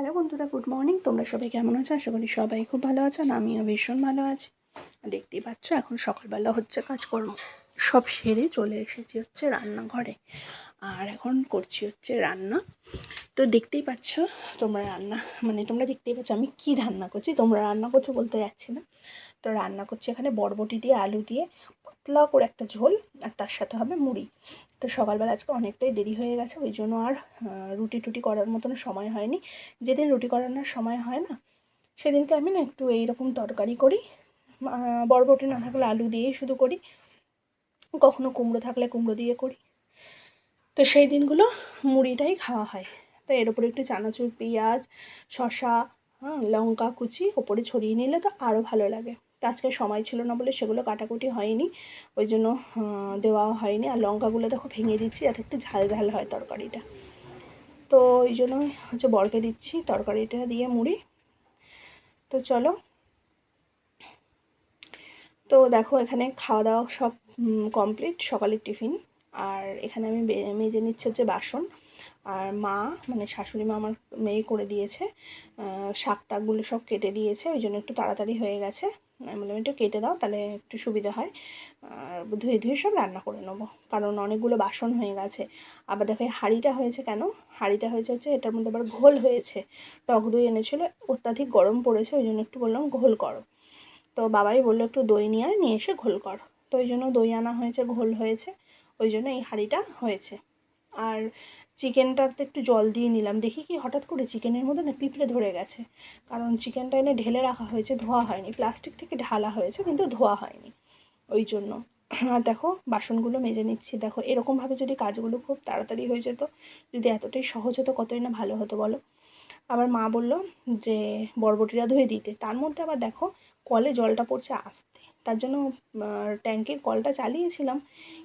Hello বন্ধুরা, good morning. তোমরা সবাই কেমন আছো? আশা করি সবাই খুব ভালো আছো আর আমিও ভীষণ ভালো আছি। দেখতেই পাচ্ছ, এখন সকালবেলা হচ্ছে কাজকর্ম। সব সেরে চলে এসেছি হচ্ছে রান্নাঘরে। আর এখন করছি হচ্ছে রান্না। তো দেখতেই পাচ্ছ, তোমরা রান্না মানে তোমরা দেখতেই পাচ্ছ আমি কি রান্না করছি, তোমরা রান্না করছ বলতে যাচ্ছি না। তো রান্না করছি। এখানে বরবটি দিয়ে, আলু দিয়ে পাতলা করে একটা ঝোল, আর তার সাথে হবে মুড়ি। তো সকালবেলা আজকে অনেকটাই দেরি হয়ে গেছে, ওই জন্য আর রুটি টুটি করার মতন সময় হয়নি। যেদিন রুটি করানোর সময় হয় না, সেদিনকে আমি না একটু এইরকম তরকারি করি। বরবটি না থাকলে আলু দিয়েই শুধু করি। কখনো কুমড়ো থাকলে কুমড়ো দিয়ে করি। তো সেই দিনগুলো মুড়িটাই খাওয়া হয়। তো এর উপরে একটু চানাচুর, পেঁয়াজ শশা হ্যাঁ লঙ্কা কুচি, ওপরে ছড়িয়ে নিলে তো আরও ভালো লাগে। আজকে সময় ছিল না বলে সেগুলো কাটাকুটি হয়নি। ওই জন্য দেওয়া হয়নি। আর লঙ্কাগুলো দেখো ভেঙে দিচ্ছি, যাতে একটু ঝাল ঝাল হয় তরকারিটা। তো ওই জন্য হচ্ছে বরকে দিচ্ছি তরকারিটা দিয়ে মুড়ি। তো চলো। তো দেখো এখানে খাওয়া দাওয়া সব কমপ্লিট সকালের টিফিন। আর এখানে আমি মেজে নিচ্ছি হচ্ছে বাসন। আর মা মানে শাশুড়ি মা আমার মেয়ে করে দিয়েছে শাক টাকগুলো সব কেটে দিয়েছে, ওই জন্য একটু তাড়াতাড়ি হয়ে গেছে। আমি বললাম একটু কেটে দাও, তাহলে একটু সুবিধা হয়। আর ধুয়ে ধুয়ে সব রান্না করে নেব, কারণ অনেকগুলো বাসন হয়ে গেছে। আবার দেখো হাঁড়িটা হয়েছে কেন? হাঁড়িটা হয়েছে হচ্ছে এটার মধ্যে আবার ঘোল হয়েছে। টক দই এনেছিলো, অত্যাধিক গরম পড়েছে, ওই জন্য একটু বললাম ঘোল করো। তো বাবাই বলল একটু দই নিয়ে আয়, নিয়ে এসে ঘোল কর। তো ওই জন্য দই আনা হয়েছে, ঘোল হয়েছে, ওই জন্য এই হাঁড়িটা হয়েছে। আর চিকেনটাতে একটু জল দিয়ে নিলাম। দেখি কি হঠাৎ করে চিকেনের মধ্যে না পিঁপড়ে ধরে গেছে। কারণ চিকেনটা এনে ঢেলে রাখা হয়েছে, ধোয়া হয়নি। প্লাস্টিক থেকে ঢালা হয়েছে, কিন্তু ধোয়া হয়নি। ওই জন্য। আর দেখো, বাসনগুলো মেজে নিচ্ছি। দেখো এরকমভাবে যদি কাজগুলো খুব তাড়াতাড়ি হয়ে যেত, যদি এতটাই সহজ হতো, কতই না ভালো হতো বলো? আবার মা বলল যে বরবটিরা ধুয়ে দিতে। তার মধ্যে আবার দেখো, কলে জলটা পড়ছে আসতে। তার জন্য ট্যাঙ্কির কলটা চালিয়েছিলাম।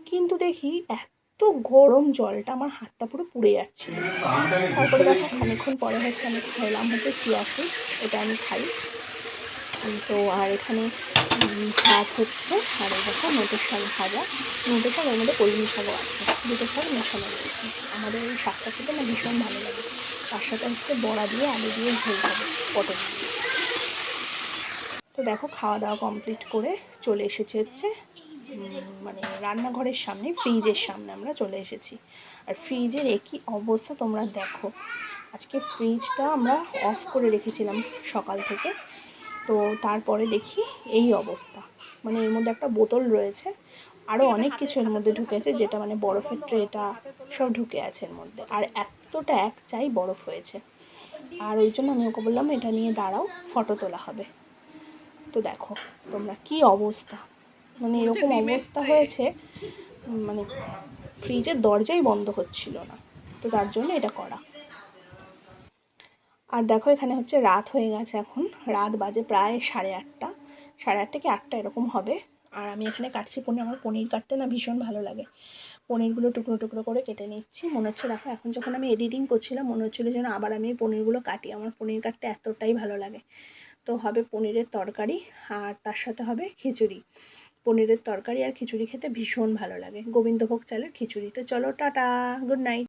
কিন্তু দেখি, এত এত গরম জলটা আমার হাতটা পুরো পুড়ে যাচ্ছিল। তারপরে দেখো খানিক্ষণ পরে হচ্ছে আমি খাইলাম হচ্ছে চিয়া এটা আমি খাই। তো আর এখানে ভাত হচ্ছে, আর দেখো নোটের শাক ভাজা। নোটের শাক এর মধ্যে কলমি শাকও আছে, দুটো শাক মেশানো রয়েছে আমাদের এই শাকটা খেতে আমার ভীষণ ভালো লাগে। তার সাথে হচ্ছে বড়া দিয়ে আলু দিয়ে ঝোল খাবে পটল। তো দেখো খাওয়া দাওয়া কমপ্লিট করে চলে এসেছে হচ্ছে মানে রান্নাঘরের সামনে ফ্রিজের সামনে আমরা চলে এসেছি। আর ফ্রিজের একই অবস্থা তোমরা দেখো। আজকে ফ্রিজটা আমরা অফ করে রেখেছিলাম সকাল থেকে। তো তারপরে দেখি এই অবস্থা। মানে এর মধ্যে একটা বোতল রয়েছে। আরও অনেক কিছু এর মধ্যে ঢুকেছে যেটা মানে বরফের ট্রেটা সব ঢুকে আছে এর মধ্যে। আর এতটা এক চাই বরফ হয়েছে। আর ওই জন্য আমি ওকে বললাম, এটা নিয়ে দাঁড়াও ফটো তোলা হবে। তো দেখো, তোমরা কি অবস্থা? মানে এরকম অবস্থা হয়েছে মানে ফ্রিজের দরজাই বন্ধ হচ্ছিল না তো তার জন্য এটা করা। আর দেখো এখানে হচ্ছে রাত হয়ে গেছে এখন রাত বাজে প্রায় সাড়ে আটটা সাড়ে আটটা কি আটটা এরকম হবে। আর আমি এখানে কাটছি পনির আমার পনির কাটতে না ভীষণ ভালো লাগে। পনিরগুলো টুকরো টুকরো করে কেটে নিচ্ছি মনে হচ্ছে দেখো এখন যখন আমি এডিটিং করছিলাম মনে হচ্ছিল যেন আবার আমি পনিরগুলো কাটি আমার পনির কাটতে এতটাই ভালো লাগে। তো হবে পনিরের তরকারি আর তার সাথে হবে খিচুড়ি। পনিরের তরকারি আর খিচুড়ি খেতে ভীষণ ভালো লাগে। গোবিন্দভোগ চালের খিচুড়ি। তো চলো, টাটা গুড নাইট